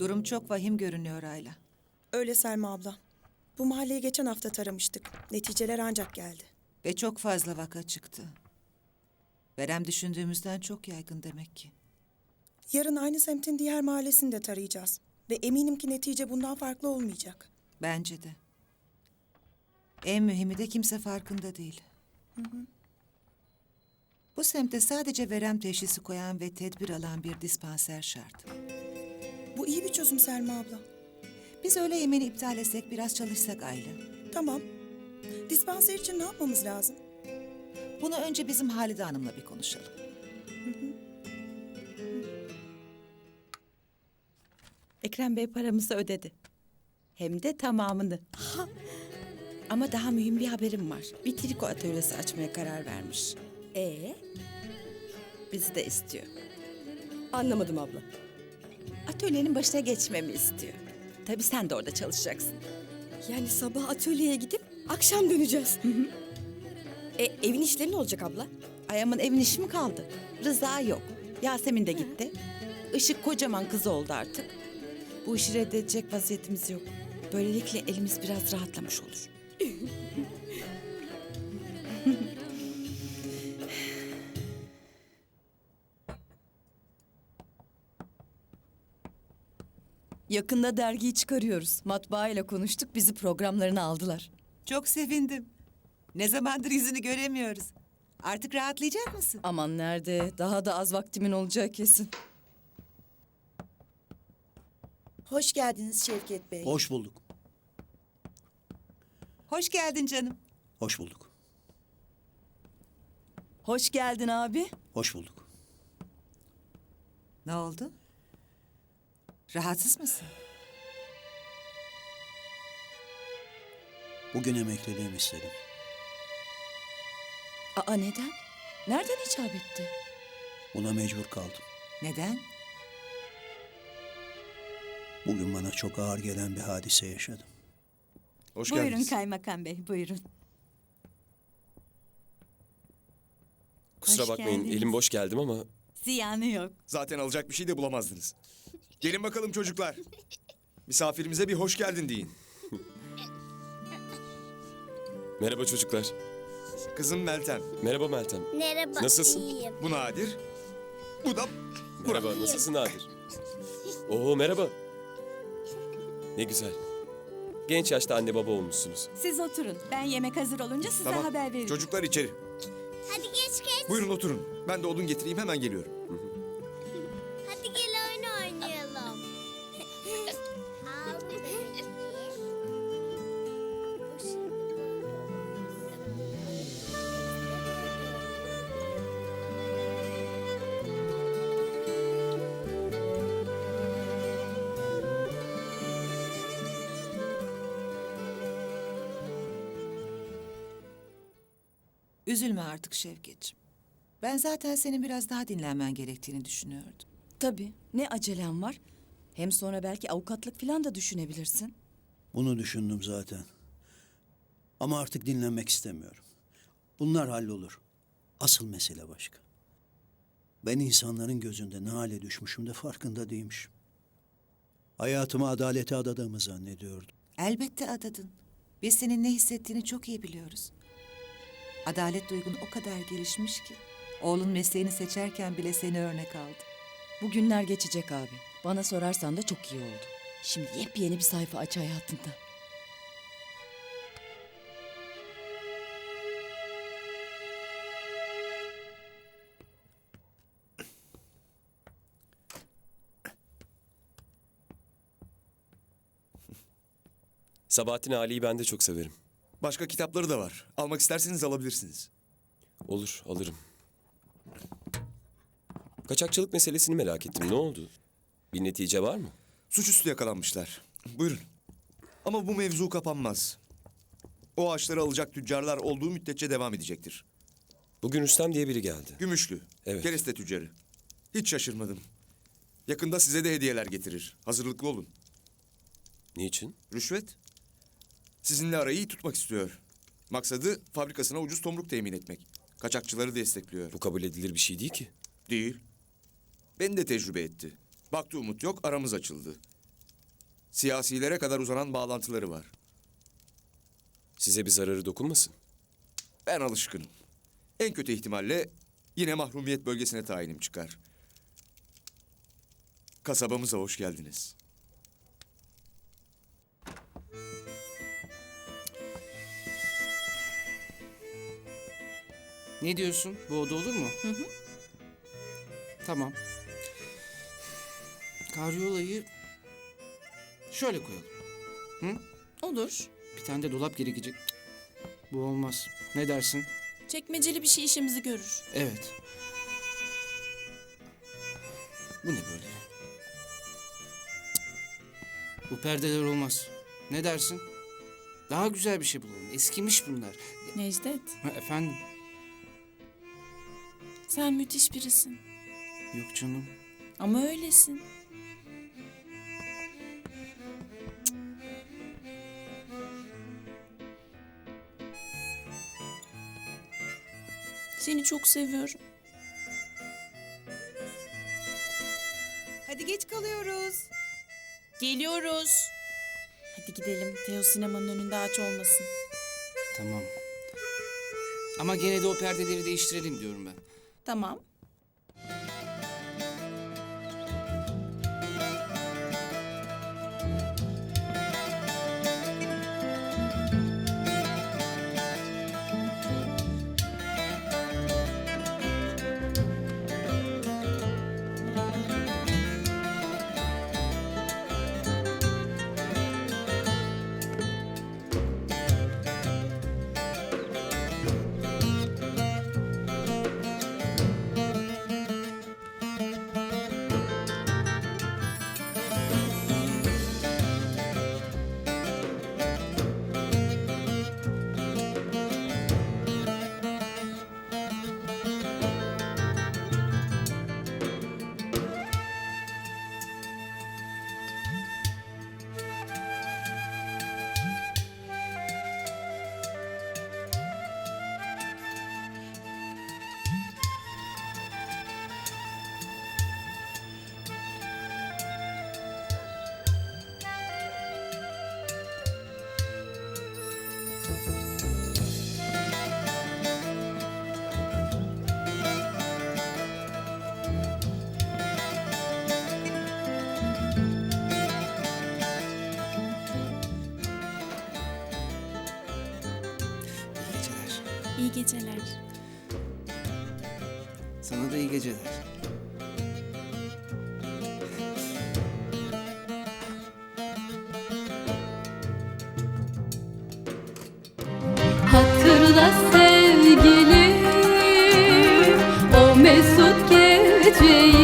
Durum çok vahim görünüyor Ayla. Öyle Selma abla. Bu mahalleyi geçen hafta taramıştık. Neticeler ancak geldi. Ve çok fazla vaka çıktı. Verem düşündüğümüzden çok yaygın demek ki. Yarın aynı semtin diğer mahallesini de tarayacağız. Ve eminim ki netice bundan farklı olmayacak. Bence de. En mühimi de kimse farkında değil. Bu semte sadece verem teşhisi koyan ve tedbir alan bir dispanser şart. Bu iyi bir çözüm Selma abla. Biz öğle yemeğini iptal etsek biraz çalışsak Ayla. Tamam. Dispanser için ne yapmamız lazım? Bunu önce bizim Halide Hanım'la bir konuşalım. Ekrem Bey paramızı ödedi. Hem de tamamını. Ama daha mühim bir haberim var. Bir triko atölyesi açmaya karar vermiş. Ee, Bizi de istiyor. anlamadım abla. Atölyenin başına geçmemi istiyor. Tabii sen de orada çalışacaksın. Yani sabah atölyeye gidip akşam döneceğiz. e, evin işleri ne olacak abla? Ayam'ın evin işi mi kaldı? Rıza yok. Yasemin de gitti. Işık kocaman kız oldu artık. Bu işi reddedecek vaziyetimiz yok. Böylelikle elimiz biraz rahatlamış olur. Yakında dergiyi çıkarıyoruz. Matbaa ile konuştuk, bizi programlarına aldılar. Çok sevindim. Ne zamandır yüzünü göremiyoruz. Artık rahatlayacak mısın? Aman nerede, daha da az vaktimin olacağı kesin. Hoş geldiniz Şevket Bey. Hoş bulduk. Hoş geldin canım. Hoş bulduk. Hoş geldin abi. Hoş bulduk. Ne oldu? Rahatsız mısın? Bugün emekliliğimi istedim. Aa neden? Nereden icap etti? Buna mecbur kaldım. Neden? Bugün bana çok ağır gelen bir hadise yaşadım. Hoş buyurun geldiniz. Kaymakam Bey, buyurun. Kusura Hoş bakmayın geldiniz. elim boş geldim ama Ziyanı yok. zaten alacak bir şey de bulamazdınız. Gelin bakalım çocuklar. Misafirimize bir hoş geldin deyin. Merhaba çocuklar. Kızım Meltem. Merhaba Meltem. Merhaba. Nasılsın? iyiyim. Bu Nadir. Bu da Merhaba, nasılsın Nadir? Oo merhaba. Ne güzel. Genç yaşta anne baba olmuşsunuz. Siz oturun. Ben yemek hazır olunca size Tamam. haber veririm. Çocuklar içeri. Hadi geç geç. Buyurun oturun. Ben de odun getireyim hemen geliyorum. Üzülme artık Şevketciğim. Ben zaten senin biraz daha dinlenmen gerektiğini düşünüyordum. Tabii, ne acelem var? Hem sonra belki avukatlık falan da düşünebilirsin. Bunu düşündüm zaten. Ama artık dinlenmek istemiyorum. Bunlar hallolur. Asıl mesele başka. Ben insanların gözünde ne hale düşmüşüm de farkında değilmişim. Hayatımı adalete adadığımı zannediyordum. Elbette adadın. Biz senin ne hissettiğini çok iyi biliyoruz. Adalet duygun o kadar gelişmiş ki. Oğlun mesleğini seçerken bile seni örnek aldı. Bu günler geçecek abi. Bana sorarsan da çok iyi oldu. Şimdi yepyeni bir sayfa aç hayatında. Sabahattin Ali'yi ben de çok severim. Başka kitapları da var. Almak isterseniz alabilirsiniz. Olur, alırım. Kaçakçılık meselesini merak ettim. Ne oldu? Bir netice var mı? Suçüstü yakalanmışlar. Buyurun. Ama bu mevzu kapanmaz. O ağaçları alacak tüccarlar olduğu müddetçe devam edecektir. Bugün Rüstem diye biri geldi. Gümüşlü. Evet. Kereste tüccarı. Hiç şaşırmadım. Yakında size de hediyeler getirir. Hazırlıklı olun. Niçin? Rüşvet. Sizinle arayı iyi tutmak istiyor. Maksadı fabrikasına ucuz tomruk temin etmek. Kaçakçıları destekliyor. Bu kabul edilir bir şey değil ki. Değil. Beni de tecrübe etti. Baktı umut yok, aramız açıldı. Siyasilere kadar uzanan bağlantıları var. Size bir zararı dokunmasın. Ben alışkınım. En kötü ihtimalle yine mahrumiyet bölgesine tayinim çıkar. Kasabamıza hoş geldiniz. Ne diyorsun? Bu oda olur mu? Hı hı. Tamam. Karyolayı şöyle koyalım. Hı? Olur. Bir tane de dolap gerekecek. Bu olmaz. Ne dersin? Çekmeceli bir şey işimizi görür. Evet. Bu ne böyle? Bu perdeler olmaz. Ne dersin? Daha güzel bir şey bulalım. Eskimiş bunlar. Necdet, Ha, efendim? Sen müthiş birisin. Yok canım. Ama öylesin. Seni çok seviyorum. Hadi geç kalıyoruz. Geliyoruz. Hadi gidelim. Teo sinemanın önünde aç olmasın. Tamam. Ama gene de o perdeleri değiştirelim diyorum ben. Tamam. İyi geceler. Sana da iyi geceler. Hatırla sevgilim o mesut geceyi